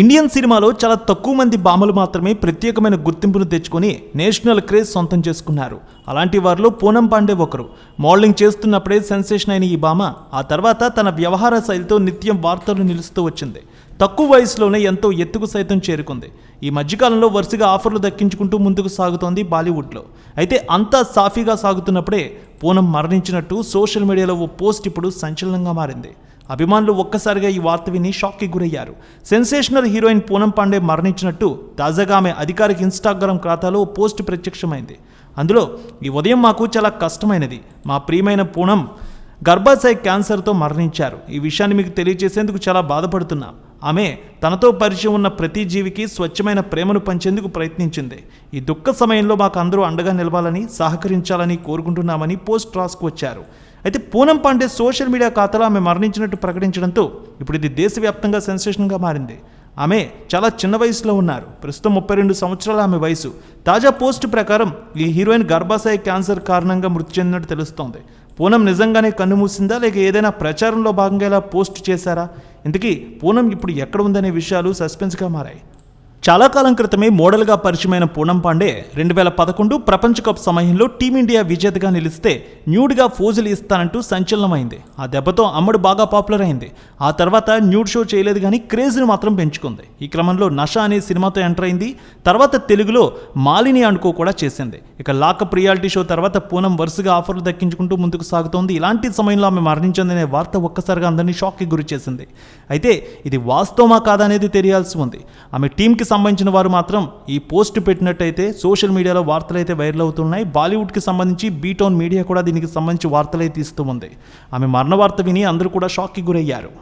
Indian సినిమాలో చాలా తక్కువ మంది భామలు మాత్రమే ప్రత్యేకమైన గుర్తింపును తెచ్చుకొని నేషనల్ క్రేజ్ సొంతం చేసుకున్నారు. అలాంటి వారిలో పూనం పాండే ఒకరు. మోడలింగ్ చేస్తున్నప్పుడే సెన్సేషన్ అయిన ఈ భామ ఆ తర్వాత తన వ్యవహార శైలితో నిత్యం వార్తలు నిలుస్తూ వచ్చింది. తక్కువ వయసులోనే ఎంతో ఎత్తుకు సైతం చేరుకుంది. ఈ మధ్యకాలంలో వరుసగా ఆఫర్లు దక్కించుకుంటూ ముందుకు సాగుతోంది బాలీవుడ్లో. అయితే అంతా సాఫీగా సాగుతున్నప్పుడే పూనం మరణించినట్టు సోషల్ మీడియాలో ఓ పోస్ట్ ఇప్పుడు సంచలనంగా మారింది. అభిమానులు ఒక్కసారిగా ఈ వార్త విని షాక్కి గురయ్యారు. సెన్సేషనల్ హీరోయిన్ పూనం పాండే మరణించినట్టు తాజాగా ఆమె అధికారిక ఇన్స్టాగ్రామ్ ఖాతాలో పోస్ట్ ప్రత్యక్షమైంది. అందులో ఈ ఉదయం మాకు చాలా కష్టమైనది. మా ప్రియమైన పూనం గర్భాశయ క్యాన్సర్తో మరణించారు. ఈ విషయాన్ని మీకు తెలియజేసేందుకు చాలా బాధపడుతున్నాం. ఆమె తనతో పరిచయం ఉన్న ప్రతి జీవికి స్వచ్ఛమైన ప్రేమను పంచేందుకు ప్రయత్నించింది. ఈ దుఃఖ సమయంలో మాకు అందరూ అండగా నిలవాలని సహకరించాలని కోరుకుంటున్నామని పోస్ట్ రాసుకువచ్చారు. అయితే పూనం పాండే సోషల్ మీడియా ఖాతాలో ఆమె మరణించినట్టు ప్రకటించడంతో ఇప్పుడు ఇది దేశవ్యాప్తంగా సెన్సేషన్గా మారింది. ఆమె చాలా చిన్న వయసులో ఉన్నారు. ప్రస్తుతం ముప్పై రెండు సంవత్సరాల ఆమె వయసు. తాజా పోస్ట్ ప్రకారం ఈ హీరోయిన్ గర్భాశయ క్యాన్సర్ కారణంగా మృతి చెందినట్టు తెలుస్తోంది. పూనం నిజంగానే కన్నుమూసిందా లేక ఏదైనా ప్రచారంలో భాగంగా ఇలా పోస్ట్ చేశారా? ఇంతకీ పూనం ఇప్పుడు ఎక్కడ ఉందనే విషయాలు సస్పెన్స్గా మారాయి. చాలా కాలం క్రితమే మోడల్గా పరిచయమైన పూనం పాండే రెండు వేల పదకొండు ప్రపంచ కప్ సమయంలో టీమిండియా విజేతగా నిలిస్తే న్యూడ్గా ఫోజులు ఇస్తానంటూ సంచలనమైంది. ఆ దెబ్బతో అమ్మడు బాగా పాపులర్ అయింది. ఆ తర్వాత న్యూడ్ షో చేయలేదు కానీ క్రేజ్ని మాత్రం పెంచుకుంది. ఈ క్రమంలో నష అనే సినిమాతో ఎంటర్ అయింది. తర్వాత తెలుగులో మాలిని అనుకో కూడా చేసింది. ఇక లాకప్ రియాలిటీ షో తర్వాత పూనం వరుసగా ఆఫర్లు దక్కించుకుంటూ ముందుకు సాగుతోంది. ఇలాంటి సమయంలో ఆమె మరణించిందనే వార్త ఒక్కసారిగా అందరినీ షాక్కి గురి చేసింది అయితే ఇది వాస్తవమా కాదా అనేది తెలియాల్సి ఉంది. ఆమె టీంకి సంబంధించిన వారు మాత్రం ఈ పోస్ట్ పెట్టినట్టయితే సోషల్ మీడియాలో వార్తలు అయితే వైరల్ అవుతున్నాయి. బాలీవుడ్కి సంబంధించి బీటౌన్ మీడియా కూడా దీనికి సంబంధించి వార్తలు అయితే ఇస్తూ ఉంది. ఆమె మరణ వార్త విని అందరూ కూడా షాక్కి గురయ్యారు.